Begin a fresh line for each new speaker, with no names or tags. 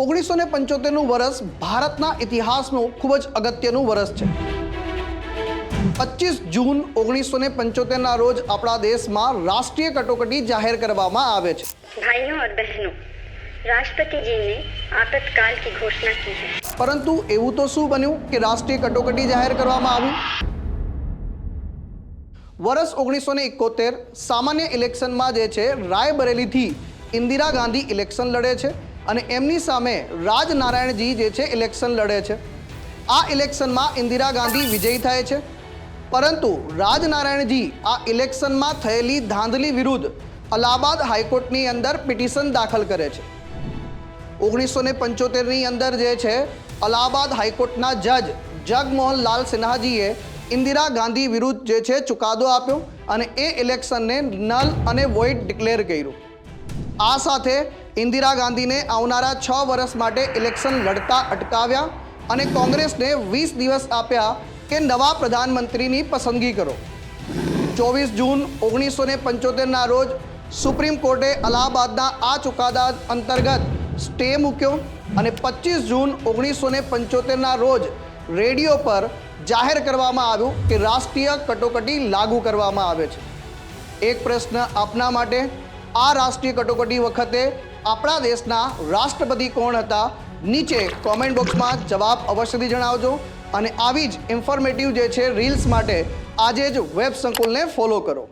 ઓગણીસો ને પંચોતેરનું વર્ષ ભારતના ઇતિહાસનું ખૂબ જ અગત્યનું વર્ષ છે. પચીસ જૂન ઓગણીસો ને પંચોતેરના રોજ આપણા દેશમાં રાષ્ટ્રીય કટોકટી જાહેર કરવામાં આવે છે.
ભાઈઓ અને બહેનો
પરંતુ એવું તો શું બન્યું કે રાષ્ટ્રીય કટોકટી જાહેર કરવામાં આવી? વર્ષ ઓગણીસો ને એકોતેર સામાન્ય ઇલેક્શનમાં જે છે રાયબરેલીથી ઇન્દિરા ગાંધી ઇલેક્શન લડે છે. અને એમની સામે રાજનારાયણજી જે છે, ઇલેક્શન લડે છે. આ ઇલેક્શનમાં ઇન્દિરા ગાંધી વિજયી થાય છે. પરંતુ રાજનારાયણજી આ ઇલેક્શનમાં થયેલી ધાંધલી વિરુદ્ધ અલ્હાબાદ હાઈકોર્ટની અંદર પિટિશન દાખલ કરે છે. ઓગણીસો ને પંચોતેરની અંદર જે છે, અલ્હાબાદ હાઈકોર્ટના જજ જગમોહન લાલ સિન્હાજીએ ઇન્દિરા ગાંધી વિરુદ્ધ જે છે, ચુકાદો આપ્યો અને એ ઇલેક્શનને નલ અને વોઇડ ડિક્લેર કર્યું. આ સાથે ઇન્દિરા ગાંધીને આવનારા છ વર્ષ માટે ઇલેક્શન લડતા અટકાવ્યા અને કોંગ્રેસને વીસ દિવસ આપ્યા કે નવા પ્રધાનમંત્રીની પસંદગી કરો. ચોવીસ જૂન ઓગણીસો ને પંચોતેરના રોજ સુપ્રીમ કોર્ટે અલ્હાબાદના આ ચુકાદા અંતર્ગત સ્ટે મૂક્યો અને પચીસ જૂન ઓગણીસો ને પંચોતેરના રોજ રેડિયો પર જાહેર કરવામાં આવ્યું કે રાષ્ટ્રીય કટોકટી લાગુ કરવામાં આવે છે. એક પ્રશ્ન આપના માટે આ રાષ્ટ્રીય કટોકટી વખતે આપણા દેશના રાષ્ટ્રપતિ કોણ હતા? નીચે કોમેન્ટ બોક્સમાં જવાબ અવશ્યથી જણાવજો અને આવી જ ઇન્ફોર્મેટિવ જે છે રીલ્સ માટે આજે જ વેબ સંકુલને ફોલો કરો.